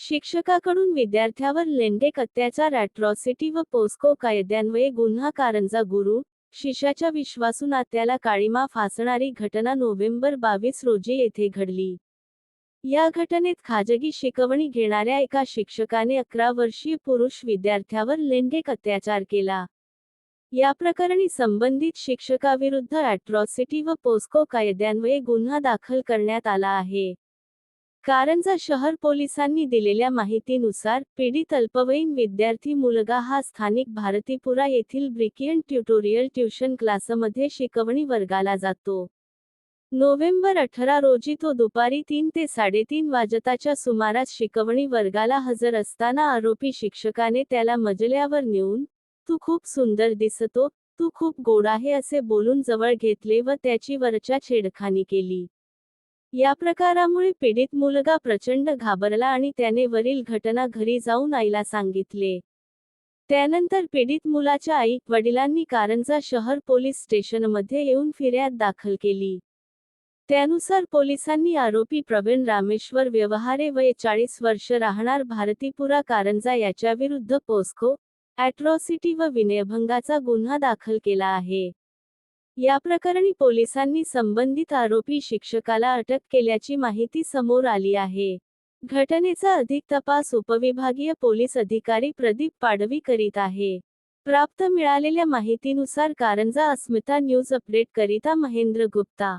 शिक्षकाकडून विद्यार्थ्यावर लेंडेक अत्याचार अॅट्रॉसिटी व पोस्को कायद्यान्वये गुन्हा कारंजा गुरु शिष्याच्या विश्वासून आत्याला काळीमा फासणारी घटना नोव्हेंबर बावीस रोजी येथे घडली. या घटनेत खाजगी शिकवणी घेणाऱ्या एका शिक्षकाने अकरा वर्षीय पुरुष विद्यार्थ्यावर लेंडेक अत्याचार केला. या प्रकरणी संबंधित शिक्षकाविरुद्ध अॅट्रॉसिटी व पोस्को कायद्यान्वये गुन्हा दाखल करण्यात आला आहे. कारंजा शहर पोलिसांनी दिलेल्या माहितीनुसार पीडित अल्पवयीन विद्यार्थी मुलगा हा स्थानिक भारतीपुरा येथील ब्रिकियन ट्युटोरियल ट्युशन क्लासमध्ये शिकवणी वर्गाला जातो. नोव्हेंबर अठरा रोजी तो दुपारी तीन ते साडेतीन वाजताच्या सुमारास शिकवणी वर्गाला हजर असताना आरोपी शिक्षकाने त्याला मजल्यावर नेऊन तू खूप सुंदर दिसतो तू खूप गोड आहे असे बोलून जवळ घेतले व त्याची वरच्या छेडखानी केली. या प्रकारामुळे पीडित मुलगा प्रचंड घाबरला आणि त्याने वरील घटना घरी जाऊन आईला सांगितले. त्यानंतर पीडित मुलाच्या आई वडिलांनी कारंजा शहर पोलीस स्टेशनमध्ये येऊन फिर्याद दाखल केली. त्यानुसार पोलिसांनी आरोपी प्रवीण रामेश्वर व्यवहारे वय चाळीस वर्ष राहणार भारतीपुरा कारंजा याच्याविरुद्ध पोस्को अॅट्रॉसिटी व विनयभंगाचा गुन्हा दाखल केला आहे. या प्रकरणी पोलिसांनी संबंधित आरोपी शिक्षकाला अटक केल्याची माहिती समोर आली आहे. घटनेचा अधिक तपास उपविभागीय पोलीस अधिकारी प्रदीप पाडवी करीत आहे. प्राप्त मिळालेल्या माहितीनुसार कारंजा अस्मिता न्यूज अपडेट करिता महेंद्र गुप्ता.